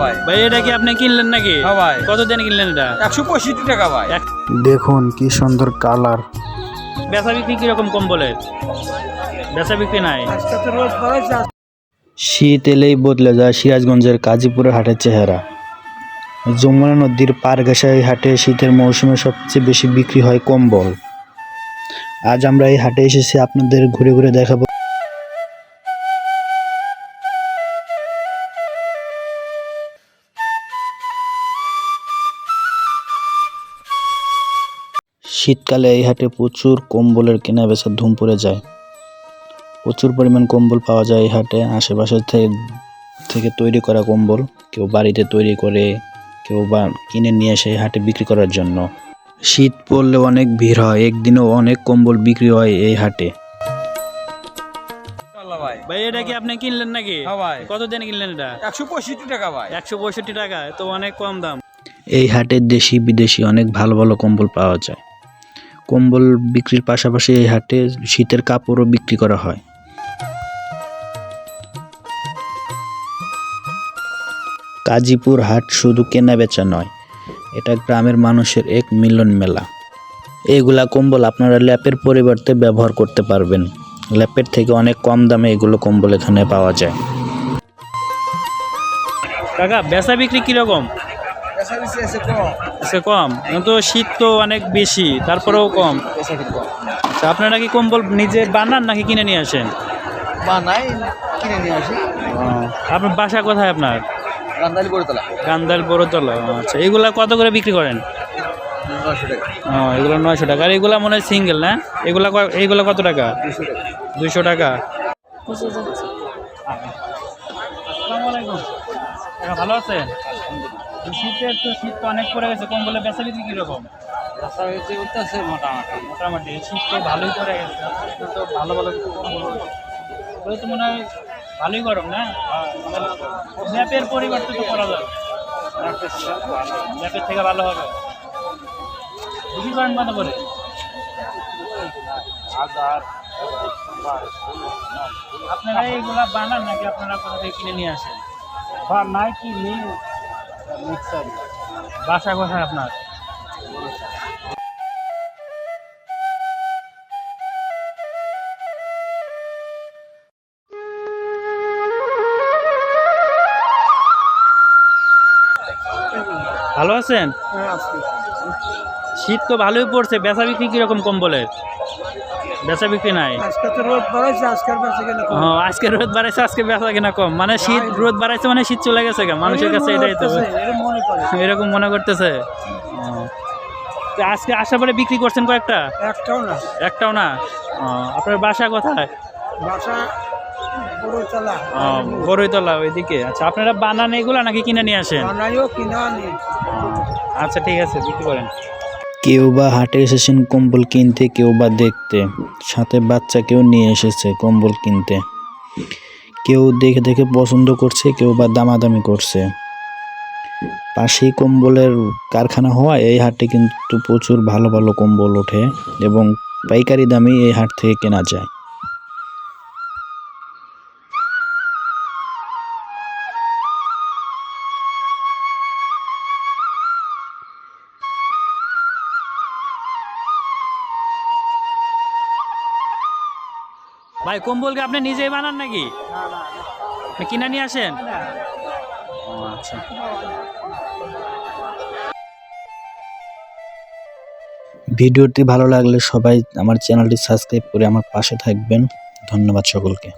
ভাই। ভাই এটা কি আপনি কিনলেন নাকি? হ্যাঁ ভাই। কত দিন কিনলেন এটা? একশো পঁয়ষট্টি টাকা ভাই। দেখুন কি সুন্দর কালার। বেচা বিক্রি কীরকম কম্বলের বেচা বিক্রি নাই। শীত এলেই বদলে যায় সিরাজগঞ্জের কাজীপুরের হাটের চেহারা। যমুনা নদীর পার ঘেঁষা এই হাটে শীতের মৌসুমে সবচেয়ে বেশি বিক্রি হয় কম্বল। আজ আমরা এই হাটে এসেছি আপনাদের ঘুরে ঘুরে দেখাবো। শীতকালে এই হাটে প্রচুর কম্বলের কেনা বেচা ধুম পড়ে যায়। প্রচুর পরিমাণ কম্বল পাওয়া যায় এই হাটে। আশেপাশের থেকে থেকে তৈরি করা কম্বল কেউ বাড়িতে তৈরি করে কেউ বা কিনে নিয়ে এসে এই হাটে বিক্রি করার জন্য। শীত পড়লে অনেক ভিড় হয় একদিনও অনেক কম্বল বিক্রি হয় এই হাটে। ভাই ভাই এটা কি আপনি কিনলেন নাকি? হ্যাঁ কত দিন কিনলেন এটা? একশো পঁয়ষট্টি টাকা ভাই। একশো পঁয়ষট্টি টাকা তো অনেক কম দাম। এই হাটে দেশি বিদেশি অনেক ভালো ভালো কম্বল পাওয়া যায়। কম্বল বিক্রির পাশাপাশি এই হাটে শীতের কাপড়ও বিক্রি করা হয়। কাজীপুর হাট শুধু কেনা বেচা নয়, এটা গ্রামের মানুষের এক মিলন মেলা। এইগুলা কম্বল আপনারা ল্যাপের পরিবর্তে ব্যবহার করতে পারবেন। ল্যাপের থেকে অনেক কম দামে এগুলো কম্বল এখানে পাওয়া যায়। কাকা, বেচা বিক্রি কীরকম? আচ্ছা কম? তো শীত তো অনেক বেশি তারপরেও কম। আচ্ছা, আপনারা কি কম্বল নিজে বানান নাকি কিনে নিয়ে আসেন? বানাই কিনে নিয়ে আসি। আপনার বাসা কোথায় আপনার? তোলা বড়তলা। আচ্ছা এগুলা কত করে বিক্রি করেন? ও এগুলো নয়শো টাকা আর এগুলা মনে হয় সিঙ্গেল না? এগুলা এইগুলা কত টাকা? দুশো টাকা। দুইশো টাকা। আসসালামু আলাইকুম। কাকা, ভালো আছেন? শীতের তো শীত তো অনেক পড়ে গেছে কম্বলে বেচা বিক্রি কীরকম হয়েছে উঠতেছে মোটামুটি। মোটামুটি শীত তো ভালোই পড়ে গেছে তো ভালো ভালো কিছু কম্বল ওগুলো তো মনে হয় ভালোই গরম না? ম্যাপের পরিবর্তে তো করা যাবে। ল্যাপের থেকে ভালো হবে। বিক্রি করেন কত করে? হাজার। আপনারা এইগুলা বানান নাকি আপনারা কোথা থেকে কিনে নিয়ে আসেন? বা নাই কি নেই বাসা কোথায় আপনার? ভালো আছেন? শীত তো ভালোই পড়ছে বেচা বিক্রি কীরকম কম্বলের? বেচা বিক্রি নাই? আজকে তো রোদ বাড়াইছে আজকের বেঁচে গেলে ও আজকে রোদ বাড়াইছে আজকে বেচা কিনা কম। মানে শীত রোদ বাড়াইছে মানে শীত চলে গেছে মানুষের কাছে এটাই তো। এরকম মনে করতেছে আজকে আশা পরে বিক্রি করছেন কয়েকটা? একটাও না। একটাও না? আপনার বাসা কোথায়? বাসা বড় বড়ইতলা ওইদিকে। আচ্ছা আপনারা বানান এগুলা নাকি কিনে নিয়ে আসেন? কিনা আচ্ছা ঠিক আছে বিক্রি করেন। কেউ বা হাটে এসেছেন কম্বল কিনতে কেউ বা দেখতে। সাথে বাচ্চাকেও নিয়ে এসেছে কম্বল কিনতে। কেউ দেখে দেখে পছন্দ করছে কেউ বা দামাদামি করছে। পাশেই কম্বলের কারখানা হওয়ায় এই হাটে কিন্তু প্রচুর ভালো ভালো কম্বল ওঠে এবং পাইকারি দামে এই হাট থেকে কেনা যায়। ভাই কম্বল কি আপনি নিজেই বানান নাকি? কিনা কিনে নিয়ে আসেন? ও, আচ্ছা। ভিডিওটি ভালো লাগলে সবাই আমার চ্যানেলটি সাবস্ক্রাইব করে আমার পাশে থাকবেন। ধন্যবাদ সকলকে।